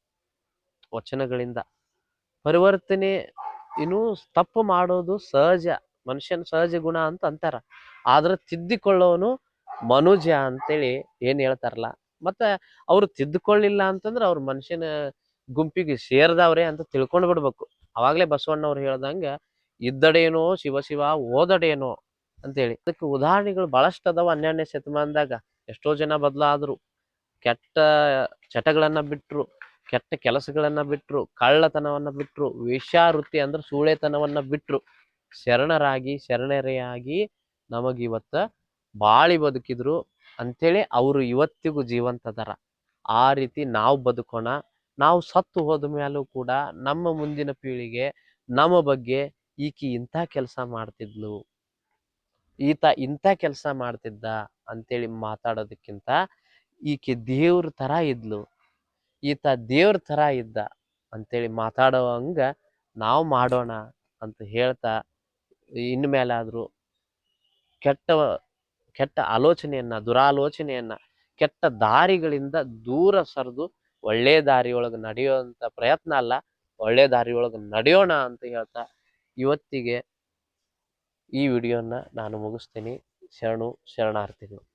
ವಚನಗಳಿಂದ. ಪರಿವರ್ತನೆ ಇನ್ನು ತಪ್ಪು ಮಾಡೋದು ಸಹಜ, ಮನುಷ್ಯನ ಸಹಜ ಗುಣ ಅಂತ ಅಂತಾರ. ಆದ್ರೆ ತಿದ್ದಿಕೊಳ್ಳೋನು ಮನುಜ ಅಂತೇಳಿ ಏನ್ ಹೇಳ್ತಾರಲ್ಲ ಮತ್ತೆ ಅವ್ರು ತಿದ್ದುಕೊಳ್ಳಿಲ್ಲ ಅಂತಂದ್ರೆ ಅವ್ರ ಮನುಷ್ಯನ ಗುಂಪಿಗೆ ಸೇರ್ದವ್ರೆ ಅಂತ ತಿಳ್ಕೊಂಡು ಬಿಡ್ಬೇಕು. ಅವಾಗ್ಲೇ ಬಸವಣ್ಣವ್ರು ಹೇಳ್ದಂಗ, ಇದ್ದಡೇನೋ ಶಿವ ಶಿವ ಓದಡೇನೋ ಅಂತೇಳಿ. ಅದಕ್ಕೆ ಉದಾಹರಣೆಗಳು ಬಹಳಷ್ಟು ಅದಾವ ಹನ್ನೆರಡನೇ ಶತಮಾನದಾಗ. ಎಷ್ಟೋ ಜನ ಬದಲಾದ್ರು. ಕೆಟ್ಟ ಚಟಗಳನ್ನ ಬಿಟ್ರು, ಕೆಟ್ಟ ಕೆಲಸಗಳನ್ನ ಬಿಟ್ರು, ಕಳ್ಳತನವನ್ನ ಬಿಟ್ರು, ವೇಷಾವೃತ್ತಿ ಅಂದ್ರೆ ಸೂಳೆತನವನ್ನ ಬಿಟ್ರು. ಶರಣರಾಗಿ ಶರಣರೆಯಾಗಿ ನಮಗಿವತ್ತ ಬಾಳಿ ಬದುಕಿದ್ರು. ಅಂತೇಳಿ ಅವರು ಇವತ್ತಿಗೂ ಜೀವಂತ ಅದಾರ ಆ ರೀತಿ ನಾವು ಬದುಕೋಣ, ನಾವು ಸತ್ತು ಹೋದ ಮೇಲೂ ಕೂಡ ನಮ್ಮ ಮುಂದಿನ ಪೀಳಿಗೆ, ನಮ್ಮ ಬಗ್ಗೆ ಈಕಿ ಇಂಥ ಕೆಲಸ ಮಾಡ್ತಿದ್ಲು, ಈತ ಇಂಥ ಕೆಲಸ ಮಾಡ್ತಿದ್ದ ಅಂತೇಳಿ ಮಾತಾಡೋದಕ್ಕಿಂತ ಈಕೆ ದೇವ್ರ ಥರ ಇದ್ಲು, ಈತ ದೇವ್ರ ಥರ ಇದ್ದ ಅಂತೇಳಿ ಮಾತಾಡೋ ಹಂಗ ನಾವು ಮಾಡೋಣ ಅಂತ ಹೇಳ್ತಾ, ಇನ್ಮೇಲಾದರೂ ಕೆಟ್ಟ ಕೆಟ್ಟ ಆಲೋಚನೆಯನ್ನ, ದುರಾಲೋಚನೆಯನ್ನ, ಕೆಟ್ಟ ದಾರಿಗಳಿಂದ ದೂರ ಸರಿದು ಒಳ್ಳೆ ದಾರಿಯೊಳಗೆ ನಡೆಯುವಂತ ಪ್ರಯತ್ನ ಅಲ್ಲ, ಒಳ್ಳೆ ದಾರಿಯೊಳಗೆ ನಡೆಯೋಣ ಅಂತ ಹೇಳ್ತಾ ಇವತ್ತಿಗೆ ಈ ವಿಡಿಯೋನ ನಾನು ಮುಗಿಸ್ತೀನಿ. ಶರಣು, ಶರಣಾರ್ಥಿಗಳು.